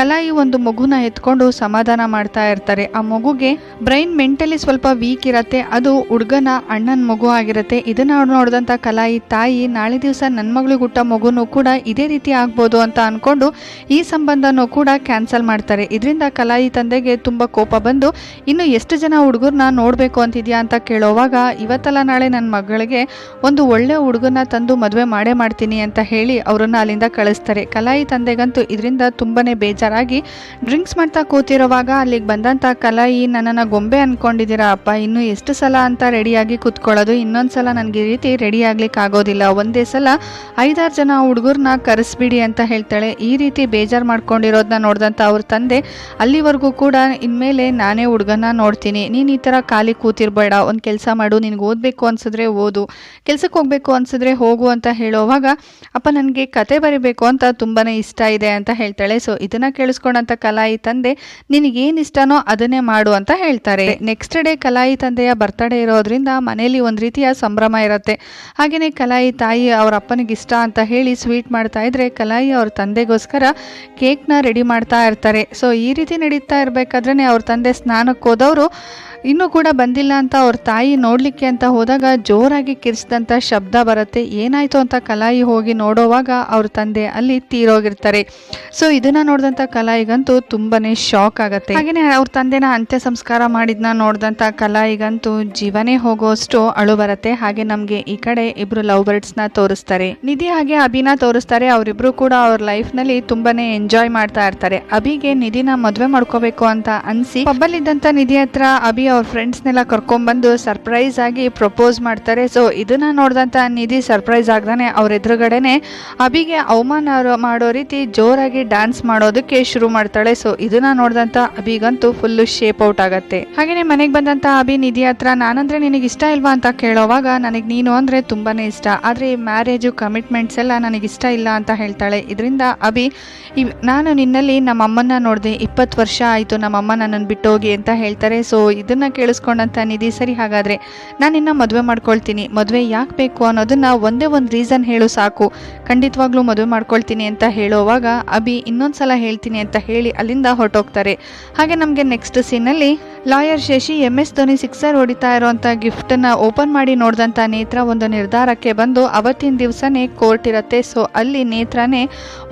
ಕಲಾಯಿ ಒಂದು ಮಗುನ ಎತ್ಕೊಂಡು ಸಮಾಧಾನ ಮಾಡ್ತಾ ಇರ್ತಾರೆ. ಆ ಮಗುಗೆ ಬ್ರೈನ್ ಮೆಂಟಲಿ ಸ್ವಲ್ಪ ವೀಕ್ ಇರತ್ತೆ. ಅದು ಹುಡುಗನ ಅಣ್ಣನ ಮಗು ಆಗಿರುತ್ತೆ. ಇದನ್ನು ನೋಡಿದಂಥ ಕಲಾಯಿ ತಾಯಿ, ನಾಳೆ ದಿವಸ ನನ್ನ ಮಗಳಿಗೆ ಹುಟ್ಟ ಮಗುನೂ ಕೂಡ ಇದೇ ರೀತಿ ಆಗ್ಬೋದು ಅಂತ ಅನ್ಕೊಂಡು ಈ ಸಂಬಂಧನೂ ಕೂಡ ಕ್ಯಾನ್ಸಲ್ ಮಾಡ್ತಾರೆ. ಇದರಿಂದ ಕಲಾಯಿ ತಂದೆಗೆ ತುಂಬ ಕೋಪ ಬಂದು, ಇನ್ನು ಎಷ್ಟು ಜನ ಹುಡುಗರನ್ನ ನೋಡಬೇಕು ಅಂತಿದ್ಯಾ ಅಂತ ಕೇಳೋವಾಗ, ಇವತ್ತಲ್ಲ ನಾಳೆ ನನ್ನ ಮಗಳಿಗೆ ಒಂದು ಒಳ್ಳೆ ಹುಡುಗನ ತಂದು ಮದುವೆ ಮಾಡೇ ಮಾಡ್ತೀನಿ ಅಂತ ಹೇಳಿ ಅವರನ್ನು ಅಲ್ಲಿಂದ ಕಳಿಸ್ತಾರೆ. ಕಲಾಯಿ ತಂದೆಗಂತೂ ಇದರಿಂದ ತುಂಬಾ ಬೇಜಾರಾಗಿ ಡ್ರಿಂಕ್ಸ್ ಮಾಡ್ತಾ ಕೂತಿರೋವಾಗ ಅಲ್ಲಿಗೆ ಬಂದಂಥ ಕಲಾಯಿ, ನನ್ನನ್ನು ಗೊಂಬೆ ಅಂದ್ಕೊಂಡಿದ್ದೀರಾ ಅಪ್ಪ, ಇನ್ನು ಎಷ್ಟು ಸಲ ಅಂತ ರೆಡಿಯಾಗಿ ಕೂತ್ಕೊಳ್ಳೋದು. ಇನ್ನೊಂದು ಸಲ ನನಗೆ ಈ ರೀತಿ ರೆಡಿ ಆಗ್ಲಿಕ್ಕೆ ಆಗೋದಿಲ್ಲ. ಒಂದೇ ಸಲ ಐದಾರು ಜನ ಹುಡುಗರನ್ನ ಕರೆಸ್ಬಿಡಿ ಅಂತ ಹೇಳ್ತಾಳೆ. ಈ ರೀತಿ ಬೇಜಾರು ಮಾಡ್ಕೊಂಡಿರೋದನ್ನ ನೋಡಿದಂಥ ಅವ್ರ ತಂದೆ, ಅಲ್ಲಿವರೆಗೂ ಕೂಡ ಇನ್ಮೇಲೆ ನಾನೇ ಹುಡುಗನ ನೋಡ್ತೀನಿ. ನೀನು ಈ ಥರ ಖಾಲಿ ಕೂತಿರ್ಬೇಡ. ಒಂದು ಕೆಲಸ ಮಾಡು. ನಿನಗೆ ಓದಬೇಕು ಅನ್ಸಿದ್ರೆ ಓದು. ಕೆಲ್ಸಕ್ಕೆ ಹೋಗ್ಬೇಕು ಅನ್ಸಿದ್ರೆ ಹೋಗು ಅಂತ ಹೇಳೋವಾಗ, ಅಪ್ಪ, ನನಗೆ ಕತೆ ಬರಿಬೇಕು ಅಂತ ತುಂಬಾ ಇಷ್ಟ ಇದೆ ಅಂತ ಹೇಳ್ತಾಳೆ. ಸೊ ಇದನ್ನ ಕೇಳಿಸ್ಕೊಂಡಂತ ಕಲಾಯಿ ತಂದೆ, ನಿನಗೇನು ಇಷ್ಟನೋ ಅದನ್ನೇ ಮಾಡು ಅಂತ ಹೇಳ್ತಾರೆ. ನೆಕ್ಸ್ಟ್ ಡೇ ಕಲಾಯಿ ತಂದೆಯ ಬರ್ತಡೇ ಇರೋದ್ರಿಂದ ಮನೆಯಲ್ಲಿ ಒಂದು ರೀತಿಯ ಸಂಭ್ರಮ ಇರುತ್ತೆ. ಹಾಗೆಯೇ ಕಲಾಯಿ ತಾಯಿ ಅವರ ಅಪ್ಪನಿಗೆ ಇಷ್ಟ ಅಂತ ಹೇಳಿ ಸ್ವೀಟ್ ಮಾಡ್ತಾ ಇದ್ರೆ ಕಲಾಯಿ ಅವ್ರ ತಂದೆಗೋಸ್ಕರ ಕೇಕ್ನ ರೆಡಿ ಮಾಡ್ತಾ ಇರ್ತಾರೆ. ಸೊ ಈ ರೀತಿ ನಡೀತಾ ಇರಬೇಕಾದ್ರೆ ಅವ್ರ ತಂದೆ ಸ್ನಾನಕ್ಕೆ ಹೋದವರು ಇನ್ನೂ ಕೂಡ ಬಂದಿಲ್ಲ ಅಂತ ಅವ್ರ ತಾಯಿ ನೋಡಲಿಕ್ಕೆ ಅಂತ ಹೋದಾಗ ಜೋರಾಗಿ ಕಿರಿಸಿದಂಥ ಶಬ್ದ ಬರುತ್ತೆ. ಏನಾಯ್ತು ಅಂತ ಕಲಾಯಿ ಹೋಗಿ ನೋಡೋವಾಗ ಅವ್ರ ತಂದೆ ಅಲ್ಲಿ ತೀರೋಗಿರ್ತಾರೆ. ಸೊ ಇದನ್ನ ನೋಡಿದಂಥ ಕಲಾಯಿಗಂತೂ ತುಂಬಾನೇ ಶಾಕ್ ಆಗುತ್ತೆ. ಹಾಗೆಯೇ ಅವ್ರ ತಂದೆನ ಅಂತ್ಯ ಸಂಸ್ಕಾರ ಮಾಡಿದ್ನ ನೋಡಿದಂಥ ಕಲಾಯಿಗಂತೂ ಜೀವನೇ ಹೋಗೋಷ್ಟು ಅಳು ಬರುತ್ತೆ. ಹಾಗೆ ನಮಗೆ ಈ ಕಡೆ ಇಬ್ರು ಲವ್ ಬರ್ಡ್ಸ್ನ ತೋರಿಸ್ತಾರೆ. ನಿಧಿ ಹಾಗೆ ಅಭಿನ ತೋರಿಸ್ತಾರೆ. ಅವರಿಬ್ರು ಕೂಡ ಅವ್ರ ಲೈಫ್ನಲ್ಲಿ ತುಂಬಾನೇ ಎಂಜಾಯ್ ಮಾಡ್ತಾ ಇರ್ತಾರೆ. ಅಭಿಗೆ ನಿಧಿನ ಮದುವೆ ಮಾಡ್ಕೋಬೇಕು ಅಂತ ಅನ್ಸಿ ಪಬ್ಬಲ್ಲಿದ್ದಂಥ ನಿಧಿ ಹತ್ರ ಅಭಿ ಅವ್ರ ಫ್ರೆಂಡ್ಸ್ನೆಲ್ಲ ಕರ್ಕೊಂಬಂದು ಸರ್ಪ್ರೈಸ್ ಆಗಿ ಪ್ರಪೋಸ್ ಮಾಡ್ತಾರೆ. ಸೊ ಇದನ್ನ ನೋಡಿದಂಥ ನಿಧಿ ಸರ್ಪ್ರೈಸ್ ಆಗ್ದಾನೆ. ಅವ್ರ ಎದುರುಗಡೆನೆ ಅಭಿಗೆ ಅವಮಾನ ಮಾಡೋ ರೀತಿ ಜೋರಾಗಿ ಡ್ಯಾನ್ಸ್ ಮಾಡೋದಕ್ಕೆ ಶುರು ಮಾಡ್ತಾಳೆ. ಸೊ ಇದನ್ನ ನೋಡಿದಂಥ ಅಭಿಗಂತೂ ಫುಲ್ಲು ಶೇಪ್ ಔಟ್ ಆಗುತ್ತೆ. ಹಾಗೆಯೇ ಮನೆಗೆ ಬಂದಂಥ ಅಭಿ ನಿಧಿ ಹತ್ರ, ನಾನಂದ್ರೆ ನಿನಗೆ ಇಷ್ಟ ಇಲ್ವಾ ಅಂತ ಕೇಳೋವಾಗ ನನಗೆ ನೀನು ಅಂದ್ರೆ ತುಂಬಾನೇ ಇಷ್ಟ. ಆದ್ರೆ ಈ ಮ್ಯಾರೇಜು ಕಮಿಟ್ಮೆಂಟ್ಸ್ ಎಲ್ಲ ನನಗೆ ಇಷ್ಟ ಇಲ್ಲ ಅಂತ ಹೇಳ್ತಾಳೆ. ಇದರಿಂದ ಅಭಿ ನಾನು ನಿನ್ನಲ್ಲಿ ನಮ್ಮ ಅಮ್ಮನ್ನ ನೋಡಿದೆ ಇಪ್ಪತ್ತು ವರ್ಷ ಆಯಿತು. ನಮ್ಮ ಅಮ್ಮ ನನ್ನನ್ನು ಬಿಟ್ಟೋಗಿ ಅಂತ ಹೇಳ್ತಾರೆ. ಸೊ ಇದನ್ನ ಇದನ್ನ ಕೇಳಿಸ್ಕೊಂಡಂತ ನಿಧಿ, ಸರಿ ಹಾಗಾದ್ರೆ ನಾನು ಇನ್ನ ಮದುವೆ ಮಾಡ್ಕೊಳ್ತೀನಿ. ಮದುವೆ ಯಾಕೆ ಬೇಕು ಅನ್ನೋದನ್ನ ಒಂದೇ ಒಂದು ರೀಸನ್ ಹೇಳು ಸಾಕು. ಖಂಡಿತವಾಗ್ಲೂ ಮದುವೆ ಮಾಡ್ಕೊಳ್ತೀನಿ ಅಂತ ಹೇಳುವಾಗ ಅಭಿ ಇನ್ನೊಂದ್ಸಲ ಹೇಳ್ತೀನಿ ಅಂತ ಹೇಳಿ ಅಲ್ಲಿಂದ ಹೊರಟೋಗ್ತಾರೆ. ಹಾಗೆ ನಮಗೆ next ಸೀನಲ್ಲಿ lawyer Shashi M S Dhoni sixer ಹೊಡಿತಾ ಇರೋಂಥ ಗಿಫ್ಟನ್ನು ಓಪನ್ ಮಾಡಿ ನೋಡಿದಂಥ ನೇತ್ರ ಒಂದು ನಿರ್ಧಾರಕ್ಕೆ ಬಂದು ಅವತ್ತಿನ ದಿವಸನೇ ಕೋರ್ಟ್ ಇರುತ್ತೆ. ಸೊ ಅಲ್ಲಿ ನೇತ್ರನೇ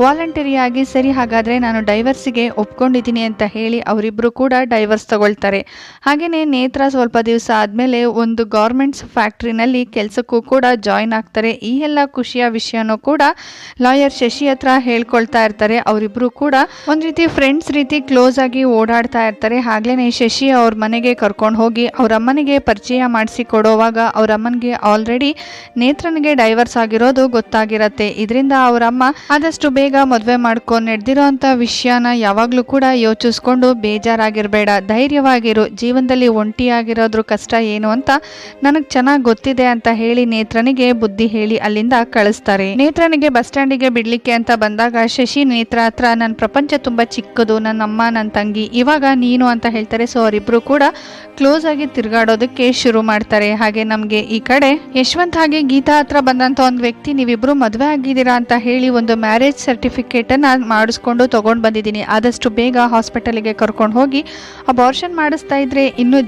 ವಾಲಂಟರಿಯಾಗಿ ಸರಿ ಹಾಗಾದರೆ ನಾನು ಡೈವರ್ಸಿಗೆ ಒಪ್ಕೊಂಡಿದ್ದೀನಿ ಅಂತ ಹೇಳಿ ಅವರಿಬ್ಬರು ಕೂಡ ಡೈವರ್ಸ್ ತಗೊಳ್ತಾರೆ. ಹಾಗೆಯೇ ನೇತ್ರ ಸ್ವಲ್ಪ ದಿವಸ ಆದಮೇಲೆ ಒಂದು ಗೌರ್ಮೆಂಟ್ಸ್ ಫ್ಯಾಕ್ಟ್ರಿನಲ್ಲಿ ಕೆಲಸಕ್ಕೂ ಕೂಡ ಜಾಯಿನ್ ಆಗ್ತಾರೆ. ಈ ಎಲ್ಲ ಖುಷಿಯ ವಿಷಯನೂ ಕೂಡ ಲಾಯರ್ ಶಶಿ ಹತ್ರ ಹೇಳ್ಕೊಳ್ತಾ ಇರ್ತಾರೆ. ಅವರಿಬ್ಬರು ಕೂಡ ಒಂದು ರೀತಿ ಫ್ರೆಂಡ್ಸ್ ರೀತಿ ಕ್ಲೋಸ್ ಆಗಿ ಓಡಾಡ್ತಾ ಇರ್ತಾರೆ. ಹಾಗೇನೆ ಶಶಿ ಅವ್ರ ಮನೆಗೆ ಕರ್ಕೊಂಡು ಹೋಗಿ ಅವ್ರ ಅಮ್ಮನಿಗೆ ಪರಿಚಯ ಮಾಡಿಸಿ ಕೊಡೋವಾಗ ಅವ್ರ ಅಮ್ಮನಿಗೆ ಆಲ್ರೆಡಿ ನೇತ್ರನಿಗೆ ಡೈವರ್ಸ್ ಆಗಿರೋದು ಗೊತ್ತಾಗಿರತ್ತೆ. ಇದರಿಂದ ಅವರಮ್ಮ ಆದಷ್ಟು ಬೇಗ ಮದುವೆ ಮಾಡ್ಕೊಂಡು ನಡೆದಿರೋ ಅಂಥ ವಿಷಯನ ಯಾವಾಗಲೂ ಕೂಡ ಯೋಚಿಸ್ಕೊಂಡು ಬೇಜಾರಾಗಿರಬೇಡ. ಧೈರ್ಯವಾಗಿರು. ಜೀವನದಲ್ಲಿ ಒಂಟಿಯಾಗಿರೋದ್ರ ಕಷ್ಟ ಏನು ಅಂತ ನನಗೆ ಚೆನ್ನಾಗಿ ಗೊತ್ತಿದೆ ಅಂತ ಹೇಳಿ ನೇತ್ರನಿಗೆ ಬುದ್ಧಿ ಹೇಳಿ ಅಲ್ಲಿಂದ ಕಳಿಸ್ತಾರೆ. ನೇತ್ರನಿಗೆ ಬಸ್ ಸ್ಟ್ಯಾಂಡಿಗೆ ಬಿಡ್ಲಿಕ್ಕೆ ಅಂತ ಬಂದಾಗ ಶಶಿ ನೇತ್ರ ಹತ್ರ ನನ್ನ ಪ್ರಪಂಚ ತುಂಬಾ ಚಿಕ್ಕದು ನನ್ನ ಅಮ್ಮ ನನ್ನ ತಂಗಿ, ಇವಾಗ ನೀನು ಅಂತ ಹೇಳ್ತಾರೆ. ಸೊ ಅವರಿಬ್ರು ಕೂಡ ಕ್ಲೋಸ್ ಆಗಿ ತಿರುಗಾಡೋದಕ್ಕೆ ಶುರು ಮಾಡ್ತಾರೆ. ಹಾಗೆ ನಮಗೆ ಈ ಕಡೆ ಯಶವಂತ್ ಹಾಗೆ ಗೀತಾ ಹತ್ರ ಬಂದಂತ ಒಂದು ವ್ಯಕ್ತಿ, ನೀವಿಬ್ರು ಮದುವೆ ಆಗಿದ್ದೀರಾ ಅಂತ ಹೇಳಿ ಒಂದು ಮ್ಯಾರೇಜ್ ಸರ್ಟಿಫಿಕೇಟ್ ಅನ್ನ ಮಾಡಿಸ್ಕೊಂಡು ತಗೊಂಡ್ ಬಂದಿದ್ದೀನಿ. ಆದಷ್ಟು ಬೇಗ ಹಾಸ್ಪಿಟಲ್ಗೆ ಕರ್ಕೊಂಡು ಹೋಗಿ ಅಬಾರ್ಷನ್ ಮಾಡಿಸ್ತಾ ಇದ್ರೆ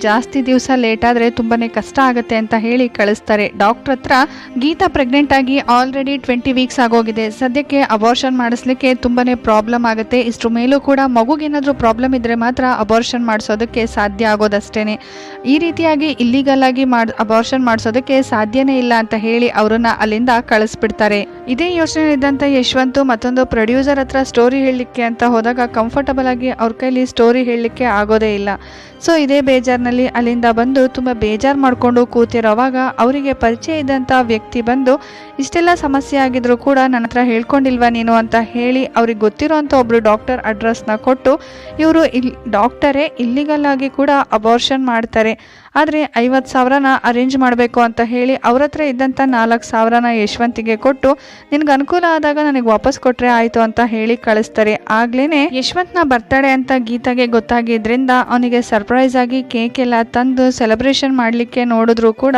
ಜಾಸ್ತಿ ದಿವಸ ಲೇಟ್ ಆದರೆ ತುಂಬಾ ಕಷ್ಟ ಆಗುತ್ತೆ ಅಂತ ಹೇಳಿ ಕಳಿಸ್ತಾರೆ. ಡಾಕ್ಟರ್ ಹತ್ರ ಗೀತಾ ಪ್ರೆಗ್ನೆಂಟ್ ಆಗಿ ಆಲ್ರೆಡಿ ಟ್ವೆಂಟಿ ವೀಕ್ಸ್ ಆಗೋಗಿದೆ. ಸದ್ಯಕ್ಕೆ ಅಬಾರ್ಷನ್ ಮಾಡಿಸ್ಲಿಕ್ಕೆ ತುಂಬಾ ಪ್ರಾಬ್ಲಮ್ ಆಗುತ್ತೆ. ಇಷ್ಟು ಮೇಲೂ ಕೂಡ ಮಗುಗೇನಾದರೂ ಪ್ರಾಬ್ಲಮ್ ಇದ್ದರೆ ಮಾತ್ರ ಅಬಾರ್ಷನ್ ಮಾಡಿಸೋದಕ್ಕೆ ಸಾಧ್ಯ ಆಗೋದಷ್ಟೇ ಈ ರೀತಿಯಾಗಿ ಇಲ್ಲಿಗಲ್ ಆಗಿ ಮಾಡ್ ಅಬಾರ್ಷನ್ ಮಾಡಿಸೋದಕ್ಕೆ ಸಾಧ್ಯನೇ ಇಲ್ಲ ಅಂತ ಹೇಳಿ ಅವರನ್ನ ಅಲ್ಲಿಂದ ಕಳಿಸ್ಬಿಡ್ತಾರೆ. ಇದೇ ಯೋಚನೆ ಇದ್ದಂತ ಯಶವಂತು ಮತ್ತೊಂದು ಪ್ರೊಡ್ಯೂಸರ್ ಹತ್ರ ಸ್ಟೋರಿ ಹೇಳಲಿಕ್ಕೆ ಅಂತ ಹೋದಾಗ ಕಂಫರ್ಟಬಲ್ ಆಗಿ ಅವ್ರ ಕೈಲಿ ಸ್ಟೋರಿ ಹೇಳಲಿಕ್ಕೆ ಆಗೋದೇ ಇಲ್ಲ. ಸೊ ಇದೇ ಬೇಜಾರ್ನಲ್ಲಿ ಅಲ್ಲಿಂದ ಬಂದು ತುಂಬ ಬೇಜಾರು ಮಾಡಿಕೊಂಡು ಕೂತಿರೋವಾಗ ಅವರಿಗೆ ಪರಿಚಯ ಇದ್ದಂಥ ವ್ಯಕ್ತಿ ಬಂದು, ಇಷ್ಟೆಲ್ಲ ಸಮಸ್ಯೆ ಆಗಿದ್ರು ಕೂಡ ನನ್ನ ಹತ್ರ ಹೇಳ್ಕೊಂಡಿಲ್ವಾ ನೀನು? ಅಂತ ಹೇಳಿ ಅವ್ರಿಗೆ ಗೊತ್ತಿರೋವಂಥ ಒಬ್ಬರು ಡಾಕ್ಟರ್ ಅಡ್ರೆಸ್ನ ಕೊಟ್ಟು, ಇವರು ಇಲ್ಲಿ ಡಾಕ್ಟರೇ ಇಲ್ಲಿಗಲ್ಲಾಗಿ ಕೂಡ ಅಬಾರ್ಷನ್ ಮಾಡ್ತಾರೆ. ಆದರೆ ಐವತ್ತು ಸಾವಿರನ ಅರೇಂಜ್ ಮಾಡಬೇಕು ಅಂತ ಹೇಳಿ ಅವ್ರ ಹತ್ರ ಇದ್ದಂಥ ನಾಲ್ಕು ಸಾವಿರನ ಯಶವಂತಿಗೆ ಕೊಟ್ಟು, ನಿನಗೆ ಅನುಕೂಲ ಆದಾಗ ನನಗೆ ವಾಪಸ್ ಕೊಟ್ಟರೆ ಆಯಿತು ಅಂತ ಹೇಳಿ ಕಳಿಸ್ತಾರೆ. ಆಗ್ಲೇ ಯಶವಂತ್ನ ಬರ್ತಡೇ ಅಂತ ಗೀತಾಗೆ ಗೊತ್ತಾಗಿದ್ದರಿಂದ ಅವನಿಗೆ ಸರ್ಪ್ರೈಸ್ ಆಗಿ ಕೇಕ್ ಎಲ್ಲ ತಂದು ಸೆಲೆಬ್ರೇಷನ್ ಮಾಡಲಿಕ್ಕೆ ನೋಡಿದ್ರು ಕೂಡ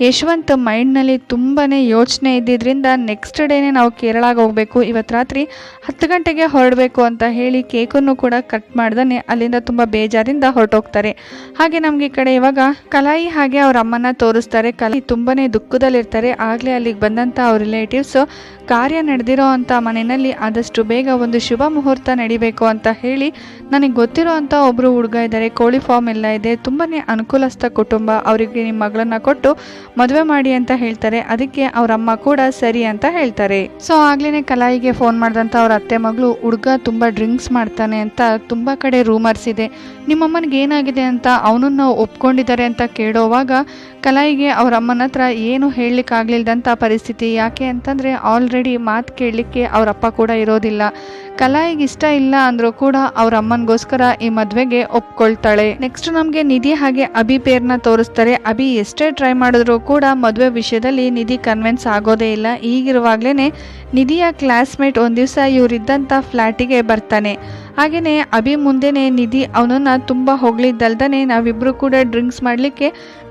ಯಶವಂತ್ ಮೈಂಡ್ನಲ್ಲಿ ತುಂಬಾ ಯೋಚನೆ ಇದ್ದಿದ್ದರಿಂದ ನೆಕ್ಸ್ಟ್ ಡೇನೇ ನಾವು ಕೇರಳಗೆ ಹೋಗಬೇಕು. ಇವತ್ತು ರಾತ್ರಿ ಹತ್ತು ಗಂಟೆಗೆ ಹೊರಡಬೇಕು ಅಂತ ಹೇಳಿ ಕೇಕನ್ನು ಕೂಡ ಕಟ್ ಮಾಡ್ದೇ ಅಲ್ಲಿಂದ ತುಂಬ ಬೇಜಾರಿಂದ ಹೊರಟೋಗ್ತಾರೆ. ಹಾಗೆ ನಮಗೆ ಈ ಕಡೆ ಇವಾಗ ಕಲಾಯಿ ಹಾಗೆ ಅವ್ರ ಅಮ್ಮನ ತೋರಿಸ್ತಾರೆ. ಕಲಾಯಿ ತುಂಬಾ ದುಃಖದಲ್ಲಿರ್ತಾರೆ. ಆಗಲೇ ಅಲ್ಲಿಗೆ ಬಂದಂಥ ಅವ್ರ ರಿಲೇಟಿವ್ಸ್ ಕಾರ್ಯ ನಡೆದಿರೋ ಅಂಥ ಮನೆಯಲ್ಲಿ ಆದಷ್ಟು ಬೇಗ ಒಂದು ಶುಭ ಮುಹೂರ್ತ ನಡಿಬೇಕು ಅಂತ ಹೇಳಿ ನನಗೆ ಗೊತ್ತಿರೋ ಅಂಥ ಒಬ್ಬರು ಹುಡುಗ ಇದ್ದಾರೆ. ಕೋಳಿ ಫಾರ್ಮ್ ಎಲ್ಲ ಇದೆ. ತುಂಬಾ ಅನುಕೂಲಸ್ಥ ಕುಟುಂಬ. ಅವರಿಗೆ ನಿಮ್ಮ ಮಗಳನ್ನ ಕೊಟ್ಟು ಮದುವೆ ಮಾಡಿ ಅಂತ ಹೇಳ್ತಾರೆ. ಅದಕ್ಕೆ ಅವರಮ್ಮ ಕೂಡ ಸರಿ ಅಂತ ಹೇಳ್ತಾರೆ. ಸೊ ಆಗ್ಲೇ ಕಲಾಯಿಗೆ ಫೋನ್ ಮಾಡಿದಂಥ ಅವ್ರ ಅತ್ತೆ ಮಗಳು ಹುಡುಗ ತುಂಬ ಡ್ರಿಂಕ್ಸ್ ಮಾಡ್ತಾನೆ ಅಂತ ತುಂಬ ಕಡೆ ರೂಮರ್ಸ್ ಇದೆ. ನಿಮ್ಮಮ್ಮನಿಗೆ ಏನಾಗಿದೆ ಅಂತ ಅವನನ್ನು ಒಪ್ಕೊಂಡಿದ್ದಾರೆ ಅಂತ ಕೇಳೋವಾಗ ಕಲಾಯಿಗೆ ಅವರಮ್ಮನ ಹತ್ರ ಏನು ಹೇಳಲಿಕ್ಕಾಗ್ಲಿಲ್ದಂಥ ಪರಿಸ್ಥಿತಿ ಯಾಕೆ ಅಂತಂದರೆ ಆಲ್ರೆಡಿ ಮಾತು ಕೇಳಲಿಕ್ಕೆ ಅವ್ರ ಅಪ್ಪ ಕೂಡ ಇರೋದಿಲ್ಲ. ಕಲಾಯಿಗೆ ಇಷ್ಟ ಇಲ್ಲ ಅಂದರೂ ಕೂಡ ಅವ್ರ ಅಮ್ಮನಿಗೋಸ್ಕರ ಈ ಮದುವೆಗೆ ಒಪ್ಕೊಳ್ತಾಳೆ. ನೆಕ್ಸ್ಟ್ ನಮಗೆ ನಿಧಿ ಹಾಗೆ ಅಭಿ ಪೇರ್ನ ತೋರಿಸ್ತಾರೆ. ಅಭಿ ಎಷ್ಟೇ ಟ್ರೈ ಮಾಡಿದ್ರು ಕೂಡ ಮದುವೆ ವಿಷಯದಲ್ಲಿ ನಿಧಿ ಕನ್ವಿನ್ಸ್ ಆಗೋದೇ ಇಲ್ಲ. ಈಗಿರುವಾಗ್ಲೇ ನಿಧಿಯ ಕ್ಲಾಸ್ಮೇಟ್ ಒಂದು ದಿವಸ ಇವರಿದ್ದಂಥ ಫ್ಲ್ಯಾಟಿಗೆ ಬರ್ತಾನೆ. ಹಾಗೆಯೇ ಅಭಿ ಮುಂದೆನೆ ನಿಧಿ ಅವನನ್ನು ತುಂಬ ಹೊಗಳಿದ್ದಲ್ದೇ ನಾವಿಬ್ಬರು ಕೂಡ ಡ್ರಿಂಕ್ಸ್ ಮಾಡಲಿಕ್ಕೆ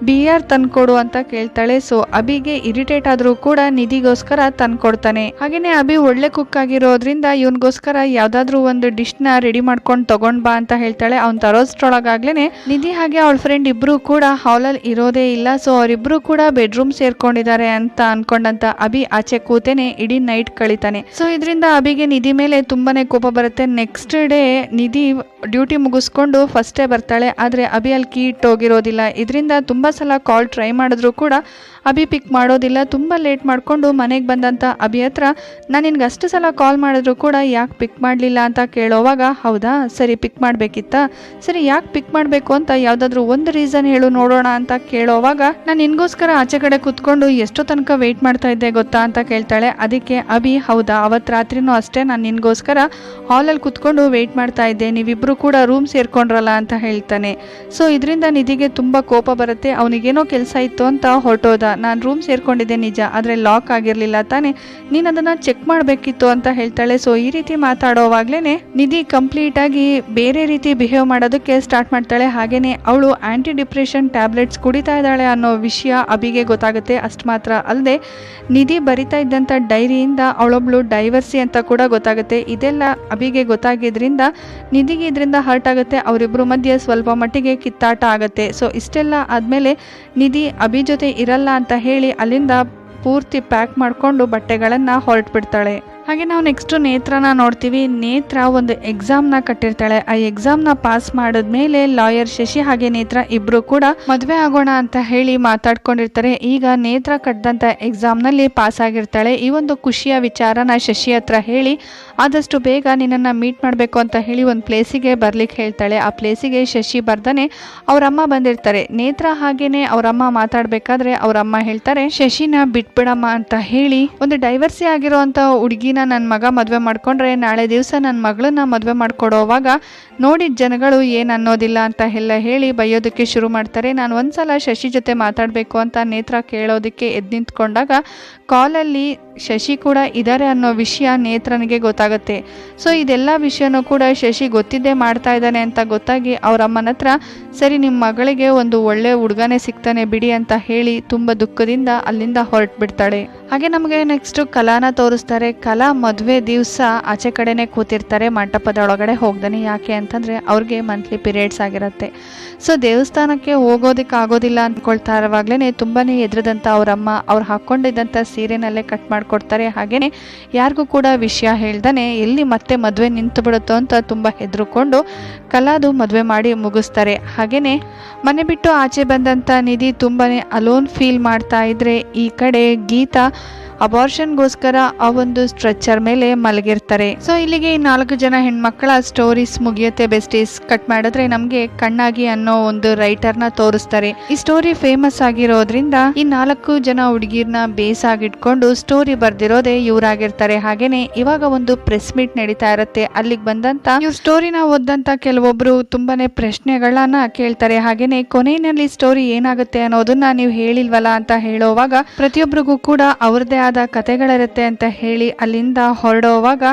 ಬಿಯರ್ ತಂದ್ಕೊಡು ಅಂತ ಕೇಳ್ತಾಳೆ. ಸೊ ಅಭಿಗೆ ಇರಿಟೇಟ್ ಆದರೂ ಕೂಡ ನಿಧಿಗೋಸ್ಕರ ತಂದ್ಕೊಡ್ತಾನೆ. ಹಾಗೆಯೇ ಅಭಿ ಒಳ್ಳೆ ಕುಕ್ ಆಗಿರೋದ್ರಿಂದ ಇವನಿಗೋಸ್ಕರ ಯಾವುದಾದ್ರೂ ಒಂದು ಡಿಶ್ನ ರೆಡಿ ಮಾಡ್ಕೊಂಡು ತಗೊಂಡ್ ಬಾ ಅಂತ ಹೇಳ್ತಾಳೆ. ಅವ್ನು ತರೋಸ್ಟ್ರೊಳಗಾಗ್ಲೇ ನಿಧಿ ಹಾಗೆ ಅವಳ ಫ್ರೆಂಡ್ ಇಬ್ಬರು ಕೂಡ ಹಾಲಲ್ಲಿ ಇರೋದೇ ಇಲ್ಲ. ಸೊ ಅವರಿಬ್ಬರು ಕೂಡ ಬೆಡ್ರೂಮ್ ಸೇರ್ಕೊಂಡಿದ್ದಾರೆ ಅಂತ ಅನ್ಕೊಂಡಂತ ಅಭಿ ಆಚೆ ಕೂತೇನೆ ಇಡೀ ನೈಟ್ ಕಳಿತಾನೆ. ಸೊ ಇದರಿಂದ ಅಭಿಗೆ ನಿಧಿ ಮೇಲೆ ತುಂಬಾನೇ ಕೋಪ ಬರುತ್ತೆ. ನೆಕ್ಸ್ಟ್ ಡೇ ನಿಧಿ ಡ್ಯೂಟಿ ಮುಗಿಸ್ಕೊಂಡು ಫಸ್ಟೇ ಬರ್ತಾಳೆ, ಆದರೆ ಅಭಿ ಅಲ್ಲಿ ಕೀ ಇಟ್ಟೋಗಿರೋದಿಲ್ಲ ಇದರಿಂದ ತುಂಬ ಸಲ ಕಾಲ್ ಟ್ರೈ ಮಾಡಿದ್ರು ಕೂಡ ಅಭಿ ಪಿಕ್ ಮಾಡೋದಿಲ್ಲ. ತುಂಬ ಲೇಟ್ ಮಾಡಿಕೊಂಡು ಮನೆಗೆ ಬಂದಂಥ ಅಭಿ ಹತ್ರ ನಾನು ನಿನ್ಗೆ ಅಷ್ಟು ಸಲ ಕಾಲ್ ಮಾಡಿದ್ರು ಕೂಡ ಯಾಕೆ ಪಿಕ್ ಮಾಡಲಿಲ್ಲ ಅಂತ ಕೇಳೋವಾಗ, ಹೌದಾ? ಸರಿ ಪಿಕ್ ಮಾಡಬೇಕಿತ್ತಾ? ಸರಿ, ಯಾಕೆ ಪಿಕ್ ಮಾಡಬೇಕು ಅಂತ ಯಾವುದಾದ್ರೂ ಒಂದು ರೀಸನ್ ಹೇಳು ನೋಡೋಣ ಅಂತ ಕೇಳೋವಾಗ, ನಾನು ನಿನಗೋಸ್ಕರ ಆಚೆ ಕಡೆ ಕೂತ್ಕೊಂಡು ಎಷ್ಟೋ ತನಕ ವೆಯ್ಟ್ ಮಾಡ್ತಾ ಇದ್ದೆ ಗೊತ್ತಾ ಅಂತ ಕೇಳ್ತಾಳೆ. ಅದಕ್ಕೆ ಅಭಿ, ಹೌದಾ? ಅವತ್ತು ರಾತ್ರಿನೂ ಅಷ್ಟೇ ನಾನು ನಿನಗೋಸ್ಕರ ಹಾಲಲ್ಲಿ ಕುತ್ಕೊಂಡು ವೆಯ್ಟ್ ವೆಯ್ಟ್ ಮಾಡ್ತಾ ಇದ್ದೆ, ನೀವಿಬ್ರು ಕೂಡ ರೂಮ್ ಸೇರ್ಕೊಂಡ್ರಲ್ಲ ಅಂತ ಹೇಳ್ತಾನೆ. ಸೊ ಇದರಿಂದ ನಿಧಿಗೆ ತುಂಬ ಕೋಪ ಬರುತ್ತೆ. ಅವನಿಗೇನೋ ಕೆಲಸ ಇತ್ತು ಅಂತ ಹೊರಟೋದ. ನಾನು ರೂಮ್ ಸೇರ್ಕೊಂಡಿದ್ದೆ ನಿಜ, ಆದರೆ ಲಾಕ್ ಆಗಿರಲಿಲ್ಲ ತಾನೇ. ನೀನು ಅದನ್ನು ಚೆಕ್ ಮಾಡಬೇಕಿತ್ತು ಅಂತ ಹೇಳ್ತಾಳೆ. ಸೊ ಈ ರೀತಿ ಮಾತಾಡೋವಾಗ್ಲೇ ನಿಧಿ ಕಂಪ್ಲೀಟಾಗಿ ಬೇರೆ ರೀತಿ ಬಿಹೇವ್ ಮಾಡೋದಕ್ಕೆ ಸ್ಟಾರ್ಟ್ ಮಾಡ್ತಾಳೆ. ಹಾಗೆಯೇ ಅವಳು ಆ್ಯಂಟಿ ಡಿಪ್ರೆಷನ್ ಟ್ಯಾಬ್ಲೆಟ್ಸ್ ಕುಡಿತಾ ಇದ್ದಾಳೆ ಅನ್ನೋ ವಿಷಯ ಅಬಿಗೆ ಗೊತ್ತಾಗುತ್ತೆ. ಅಷ್ಟು ಮಾತ್ರ ಅಲ್ಲದೆ ನಿಧಿ ಬರಿತಾ ಇದ್ದಂಥ ಡೈರಿಯಿಂದ ಅವಳೊಬ್ಳು ಡೈವರ್ಸಿ ಅಂತ ಕೂಡ ಗೊತ್ತಾಗುತ್ತೆ. ಇದೆಲ್ಲ ಅಬಿಗೆ ಗೊತ್ತಾಗಿದ್ರಿಂದ ನಿಧಿಗೆ ಇದರಿಂದ ಹರ್ಟ್ ಆಗುತ್ತೆ. ಅವರಿಬ್ಬರು ಮಧ್ಯೆ ಸ್ವಲ್ಪ ಮಟ್ಟಿಗೆ ಕಿತ್ತಾಟ ಆಗುತ್ತೆ. ಸೊ ಇಷ್ಟೆಲ್ಲ ಆದಮೇಲೆ ನಿಧಿ ಅಭಿ ಜೊತೆ ಇರಲ್ಲ ಅಂತ ಹೇಳಿ ಅಲ್ಲಿಂದ ಪೂರ್ತಿ ಪ್ಯಾಕ್ ಮಾಡಿಕೊಂಡು ಬಟ್ಟೆಗಳನ್ನು ಹೊರಟ್ಬಿಡ್ತಾಳೆ. ಹಾಗೆ ನಾವು ನೆಕ್ಸ್ಟು ನೇತ್ರನ ನೋಡ್ತೀವಿ. ನೇತ್ರ ಒಂದು ಎಕ್ಸಾಮ್ನ ಕಟ್ಟಿರ್ತಾಳೆ. ಆ ಎಕ್ಸಾಮ್ನ ಪಾಸ್ ಮಾಡಿದ ಮೇಲೆ ಲಾಯರ್ ಶಶಿ ಹಾಗೆ ನೇತ್ರ ಇಬ್ರು ಕೂಡ ಮದುವೆ ಆಗೋಣ ಅಂತ ಹೇಳಿ ಮಾತಾಡ್ಕೊಂಡಿರ್ತಾರೆ. ಈಗ ನೇತ್ರ ಕಟ್ಟಿದಂಥ ಎಕ್ಸಾಮ್ನಲ್ಲಿ ಪಾಸ್ ಆಗಿರ್ತಾಳೆ. ಈ ಒಂದು ಖುಷಿಯ ವಿಚಾರನ ಶಶಿ ಹತ್ರ ಹೇಳಿ, ಆದಷ್ಟು ಬೇಗ ನಿನ್ನನ್ನು ಮೀಟ್ ಮಾಡಬೇಕು ಅಂತ ಹೇಳಿ ಒಂದು ಪ್ಲೇಸಿಗೆ ಬರ್ಲಿಕ್ಕೆ ಹೇಳ್ತಾಳೆ. ಆ ಪ್ಲೇಸಿಗೆ ಶಶಿ ಬರ್ದನೆ ಅವರಮ್ಮ ಬಂದಿರ್ತಾರೆ. ನೇತ್ರ ಹಾಗೇನೆ ಅವರಮ್ಮ ಮಾತಾಡ್ಬೇಕಾದ್ರೆ ಅವರಮ್ಮ ಹೇಳ್ತಾರೆ, ಶಶಿನ ಬಿಟ್ಬಿಡಮ್ಮ ಅಂತ ಹೇಳಿ, ಒಂದು ಡೈವರ್ಸಿ ಆಗಿರೋಂಥ ಹುಡುಗಿನ ನನ್ನ ಮಗ ಮದುವೆ ಮಾಡಿಕೊಂಡ್ರೆ ನಾಳೆ ದಿವಸ ನನ್ನ ಮಗಳನ್ನ ಮದುವೆ ಮಾಡ್ಕೊಡೋವಾಗ ನೋಡಿದ ಜನಗಳು ಏನು ಅನ್ನೋದಿಲ್ಲ ಅಂತ ಎಲ್ಲ ಹೇಳಿ ಬೈಯೋದಕ್ಕೆ ಶುರು ಮಾಡ್ತಾರೆ. ನಾನು ಒಂದ್ಸಲ ಶಶಿ ಜೊತೆ ಮಾತಾಡಬೇಕು ಅಂತ ನೇತ್ರ ಕೇಳೋದಕ್ಕೆ ಎದ್ದು ನಿಂತ್ಕೊಂಡಾಗ ಕಾಲಲ್ಲಿ ಶಶಿ ಕೂಡ ಇದ್ದಾರೆ ಅನ್ನೋ ವಿಷಯ ನೇತ್ರನಿಗೆ ಗೊತ್ತಾಗುತ್ತೆ. ಸೊ ಇದೆಲ್ಲ ವಿಷಯನೂ ಕೂಡ ಶಶಿ ಗೊತ್ತಿದ್ದೇ ಮಾಡ್ತಾ ಇದ್ದಾನೆ ಅಂತ ಗೊತ್ತಾಗಿ ಅವರ ಅಮ್ಮನ ಹತ್ರ ಸರಿ ನಿಮ್ಮ ಮಗಳಿಗೆ ಒಂದು ಒಳ್ಳೆ ಹುಡುಗನೇ ಸಿಗ್ತಾನೆ ಬಿಡಿ ಅಂತ ಹೇಳಿ ತುಂಬ ದುಃಖದಿಂದ ಅಲ್ಲಿಂದ ಹೊರಟು ಬಿಡ್ತಾಳೆ. ಹಾಗೆ ನಮಗೆ ನೆಕ್ಸ್ಟ್ ಕಲಾನ ತೋರಿಸ್ತಾರೆ. ಕಲಾ ಮದುವೆ ದಿವಸ ಆಚೆ ಕಡೆನೇ ಕೂತಿರ್ತಾರೆ, ಮಂಟಪದ ಒಳಗಡೆ ಹೋಗ್ದಾನೆ ಯಾಕೆ ಅಂತಂದರೆ ಅವ್ರಿಗೆ ಮಂತ್ಲಿ ಪೀರಿಯಡ್ಸ್ ಆಗಿರುತ್ತೆ. ಸೊ ದೇವಸ್ಥಾನಕ್ಕೆ ಹೋಗೋದಕ್ಕೆ ಆಗೋದಿಲ್ಲ ಅಂದ್ಕೊಳ್ತಾ ಇರುವಾಗಲೇ ತುಂಬಾ ಎದುರದಂಥ ಅವರಮ್ಮ ಅವ್ರು ಹಾಕ್ಕೊಂಡಿದ್ದಂಥ ಸೀರೆನಲ್ಲೇ ಕಟ್ ಮಾಡಿಕೊಡ್ತಾರೆ. ಹಾಗೆಯೇ ಯಾರಿಗೂ ಕೂಡ ವಿಷಯ ಹೇಳ್ದಾನೆ ಎಲ್ಲಿ ಮತ್ತೆ ಮದುವೆ ನಿಂತು ಬಿಡುತ್ತೋ ಅಂತ ತುಂಬ ಹೆದರುಕೊಂಡು ಕಲಾದು ಮದುವೆ ಮಾಡಿ ಮುಗಿಸ್ತಾರೆ. ಹಾಗೆಯೇ ಮನೆ ಬಿಟ್ಟು ಆಚೆ ಬಂದಂಥ ನಿಧಿ ತುಂಬಾ ಅಲೋನ್ ಫೀಲ್ ಮಾಡ್ತಾ ಇದ್ರೆ ಈ ಕಡೆ ಗೀತಾ ಅಬಾರ್ಷನ್ಗೋಸ್ಕರ ಆ ಒಂದು ಸ್ಟ್ರೆಚರ್ ಮೇಲೆ ಮಲಗಿರ್ತಾರೆ. ಸೊ ಇಲ್ಲಿಗೆ ನಾಲ್ಕು ಜನ ಹೆಣ್ಮಕ್ಳ ಸ್ಟೋರೀಸ್ ಮುಗಿಯುತ್ತೆ. ಬೆಸ್ಟೀಸ್ ಕಟ್ ಮಾಡಿದ್ರೆ ನಮಗೆ ಕಣ್ಣಾಗಿ ಅನ್ನೋ ಒಂದು ರೈಟರ್ನ ತೋರಿಸ್ತಾರೆ. ಈ ಸ್ಟೋರಿ ಫೇಮಸ್ ಆಗಿರೋದ್ರಿಂದ ಈ ನಾಲ್ಕು ಜನ ಹುಡುಗಿರ್ನ ಬೇಸ್ ಆಗಿಟ್ಕೊಂಡು ಸ್ಟೋರಿ ಬರ್ದಿರೋದೇ ಇವರಾಗಿರ್ತಾರೆ. ಹಾಗೇನೆ ಇವಾಗ ಒಂದು ಪ್ರೆಸ್ ಮೀಟ್ ನಡೀತಾ ಇರುತ್ತೆ. ಅಲ್ಲಿಗೆ ಬಂದಂತ ಇವ್ರ ಸ್ಟೋರಿನ ಓದಂತ ಕೆಲವೊಬ್ರು ತುಂಬಾನೇ ಪ್ರಶ್ನೆಗಳನ್ನ ಕೇಳ್ತಾರೆ. ಹಾಗೇನೆ ಕೊನೆಯಲ್ಲಿ ಸ್ಟೋರಿ ಏನಾಗುತ್ತೆ ಅನ್ನೋದನ್ನ ನೀವು ಹೇಳಿಲ್ವಲ್ಲ ಅಂತ ಹೇಳೋವಾಗ ಪ್ರತಿಯೊಬ್ಬರಿಗೂ ಕೂಡ ಅವ್ರದೇ ಆದ ಕತೆಗಳಿರುತ್ತೆ ಅಂತ ಹೇಳಿ ಅಲ್ಲಿಂದ ಹೊರಡೋವಾಗ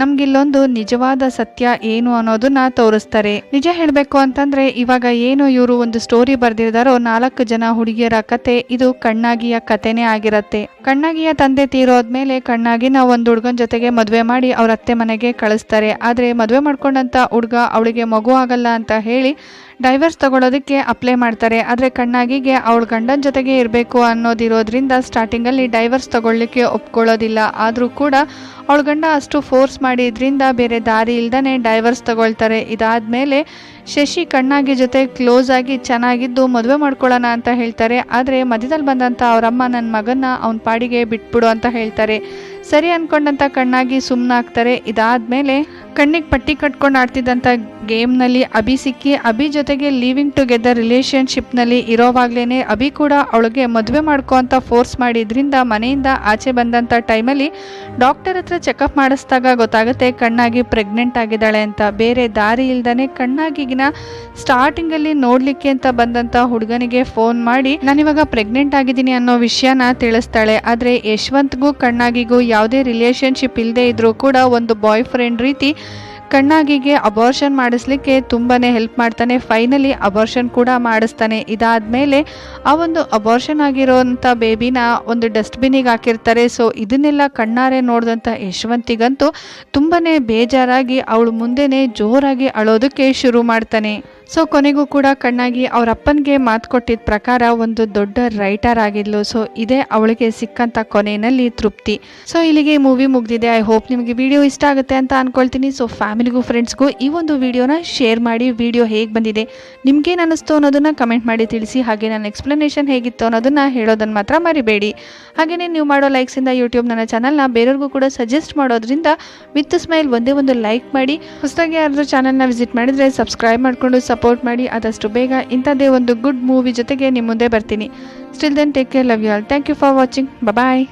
ನಮ್ಗಿಲ್ಲೊಂದು ನಿಜವಾದ ಸತ್ಯ ಏನು ಅನ್ನೋದನ್ನ ತೋರಿಸ್ತಾರೆ. ನಿಜ ಹೇಳಬೇಕು ಅಂತಂದ್ರೆ, ಇವಾಗ ಏನು ಇವರು ಒಂದು ಸ್ಟೋರಿ ಬರ್ದಿದಾರೋ ನಾಲ್ಕು ಜನ ಹುಡುಗಿಯರ ಕತೆ, ಇದು ಕಣ್ಣಾಗಿಯ ಕತೆನೇ ಆಗಿರತ್ತೆ. ಕಣ್ಣಾಗಿಯ ತಂದೆ ತೀರೋದ್ಮೇಲೆ ಕಣ್ಣಾಗಿನ ಒಂದು ಹುಡುಗನ ಜೊತೆಗೆ ಮದುವೆ ಮಾಡಿ ಅವ್ರ ಅತ್ತೆ ಮನೆಗೆ ಕಳಿಸ್ತಾರೆ. ಆದ್ರೆ ಮದುವೆ ಮಾಡ್ಕೊಂಡಂತ ಹುಡುಗ ಅವಳಿಗೆ ಮಗು ಆಗಲ್ಲ ಅಂತ ಹೇಳಿ ಡೈವರ್ಸ್ ತಗೊಳ್ಳೋದಕ್ಕೆ ಅಪ್ಲೈ ಮಾಡ್ತಾರೆ. ಆದರೆ ಕಣ್ಣಾಗಿಗೆ ಅವಳ ಗಂಡನ ಜೊತೆಗೆ ಇರಬೇಕು ಅನ್ನೋದಿರೋದ್ರಿಂದ ಸ್ಟಾರ್ಟಿಂಗಲ್ಲಿ ಡೈವರ್ಸ್ ತಗೊಳ್ಳಿಕ್ಕೆ ಒಪ್ಕೊಳ್ಳೋದಿಲ್ಲ. ಆದರೂ ಕೂಡ ಅವಳ ಗಂಡ ಅಷ್ಟು ಫೋರ್ಸ್ ಮಾಡಿದ್ರಿಂದ ಬೇರೆ ದಾರಿ ಇಲ್ದೇ ಡೈವರ್ಸ್ ತಗೊಳ್ತಾರೆ. ಇದಾದ ಮೇಲೆ ಶಶಿ ಕಣ್ಣಾಗಿ ಜೊತೆ ಕ್ಲೋಸ್ ಆಗಿ ಚೆನ್ನಾಗಿದ್ದು ಮದುವೆ ಮಾಡ್ಕೊಳ್ಳೋಣ ಅಂತ ಹೇಳ್ತಾರೆ. ಆದರೆ ಮಧ್ಯದಲ್ಲಿ ಬಂದಂಥ ಅವರಮ್ಮ ನನ್ನ ಮಗನ್ನ ಅವನ ಪಾಡಿಗೆ ಬಿಟ್ಬಿಡು ಅಂತ ಹೇಳ್ತಾರೆ. ಸರಿ ಅನ್ಕೊಂಡಂತ ಕಣ್ಣಾಗಿ ಸುಮ್ಮನಾಗ್ತಾರೆ ಇದಾದ್ಮೇಲೆ ಕಣ್ಣಿಗೆ ಪಟ್ಟಿ ಕಟ್ಕೊಂಡು ಆಡ್ತಿದ್ದಂಥ ಗೇಮ್ನಲ್ಲಿ ಅಭಿ ಸಿಕ್ಕಿ, ಅಭಿ ಜೊತೆಗೆ ಲಿವಿಂಗ್ ಟುಗೆದರ್ ರಿಲೇಷನ್ಶಿಪ್ನಲ್ಲಿ ಇರೋವಾಗ್ಲೇ ಅಭಿ ಕೂಡ ಅವಳಿಗೆ ಮದುವೆ ಮಾಡ್ಕೋ ಅಂತ ಫೋರ್ಸ್ ಮಾಡಿದ್ರಿಂದ ಮನೆಯಿಂದ ಆಚೆ ಬಂದಂಥ ಟೈಮಲ್ಲಿ ಡಾಕ್ಟರ್ ಹತ್ರ ಚೆಕಪ್ ಮಾಡಿಸ್ದಾಗ ಗೊತ್ತಾಗುತ್ತೆ ಕಣ್ಣಾಗಿ ಪ್ರೆಗ್ನೆಂಟ್ ಆಗಿದ್ದಾಳೆ ಅಂತ. ಬೇರೆ ದಾರಿ ಇಲ್ದೇ ಕಣ್ಣಾಗಿಗಿನ ಸ್ಟಾರ್ಟಿಂಗಲ್ಲಿ ನೋಡ್ಲಿಕ್ಕೆ ಅಂತ ಬಂದಂಥ ಹುಡುಗನಿಗೆ ಫೋನ್ ಮಾಡಿ, ನಾನಿವಾಗ ಪ್ರೆಗ್ನೆಂಟ್ ಆಗಿದ್ದೀನಿ ಅನ್ನೋ ವಿಷಯನ ತಿಳಿಸ್ತಾಳೆ. ಆದರೆ ಯಶವಂತ್ಗೂ ಕಣ್ಣಾಗಿಗೂ ಯಾವುದೇ ರಿಲೇಷನ್ಶಿಪ್ ಇಲ್ಲದೆ ಇದ್ದರೂ ಕೂಡ ಒಂದು ಬಾಯ್ ಫ್ರೆಂಡ್ ರೀತಿ ಕಣ್ಣಾಗಿಗೆ ಅಬಾರ್ಷನ್ ಮಾಡಿಸ್ಲಿಕ್ಕೆ ತುಂಬಾ ಹೆಲ್ಪ್ ಮಾಡ್ತಾನೆ. ಫೈನಲಿ ಅಬಾರ್ಷನ್ ಕೂಡ ಮಾಡಿಸ್ತಾನೆ. ಇದಾದ ಮೇಲೆ ಆ ಒಂದು ಅಬಾರ್ಷನ್ ಆಗಿರೋಂಥ ಬೇಬಿನ ಒಂದು ಡಸ್ಟ್ಬಿನ್ನಿಗೆ ಹಾಕಿರ್ತಾರೆ. ಸೊ ಇದನ್ನೆಲ್ಲ ಕಣ್ಣಾರೆ ನೋಡಿದಂಥ ಯಶವಂತಿಗಂತೂ ತುಂಬಾ ಬೇಜಾರಾಗಿ ಅವಳು ಮುಂದೆನೇ ಜೋರಾಗಿ ಅಳೋದಕ್ಕೆ ಶುರು ಮಾಡ್ತಾನೆ. ಸೊ ಕೊನೆಗೂ ಕೂಡ ಕಣ್ಣಾಗಿ ಅವ್ರ ಅಪ್ಪನಿಗೆ ಮಾತು ಕೊಟ್ಟಿದ್ದ ಪ್ರಕಾರ ಒಂದು ದೊಡ್ಡ ರೈಟರ್ ಆಗಿದ್ಲು. ಸೊ ಇದೇ ಅವಳಿಗೆ ಸಿಕ್ಕಂಥ ಕೊನೆಯಲ್ಲಿ ತೃಪ್ತಿ. ಸೊ ಇಲ್ಲಿಗೆ ಮೂವಿ ಮುಗಿದಿದೆ. ಐ ಹೋಪ್ ನಿಮಗೆ ವಿಡಿಯೋ ಇಷ್ಟ ಆಗುತ್ತೆ ಅಂತ ಅಂದ್ಕೊಳ್ತೀನಿ ಸೊ ಫ್ಯಾಮಿಲಿಗೂ ಫ್ರೆಂಡ್ಸ್ಗೂ ಈ ಒಂದು ವಿಡಿಯೋನ ಶೇರ್ ಮಾಡಿ ವಿಡಿಯೋ ಹೇಗೆ ಬಂದಿದೆ, ನಿಮ್ಗೇನು ಅನ್ನಿಸ್ತು ಅನ್ನೋದನ್ನು ಕಮೆಂಟ್ ಮಾಡಿ ತಿಳಿಸಿ. ಹಾಗೆ ನನ್ನ ಎಕ್ಸ್ಪ್ಲನೇಷನ್ ಹೇಗಿತ್ತು ಅನ್ನೋದನ್ನು ಹೇಳೋದನ್ನು ಮಾತ್ರ ಮರಿಬೇಡಿ. ಹಾಗೆಯೇ ನೀವು ಮಾಡೋ ಲೈಕ್ಸಿಂದ ಯೂಟ್ಯೂಬ್ ನನ್ನ ಚಾನಲ್ನ ಬೇರೆಯವ್ರಿಗೂ ಕೂಡ ಸಜೆಸ್ಟ್ ಮಾಡೋದ್ರಿಂದ ವಿತ್ ಸ್ಮೈಲ್ ಒಂದೇ ಒಂದು ಲೈಕ್ ಮಾಡಿ. ಹೊಸದಾಗಿ ಯಾರಾದರೂ ಚಾನಲ್ನ ವಿಸಿಟ್ ಮಾಡಿದರೆ ಸಬ್ಸ್ಕ್ರೈಬ್ ಮಾಡಿಕೊಂಡು ಸಪೋರ್ಟ್ ಮಾಡಿ, ಆದಷ್ಟು ಬೇಗ ಇಂಥದ್ದೇ ಒಂದು ಗುಡ್ ಮೂವಿ ಜೊತೆಗೆ ನಿಮ್ಮ ಮುಂದೆ ಬರ್ತೀನಿ. Still then take care love you all thank you for watching bye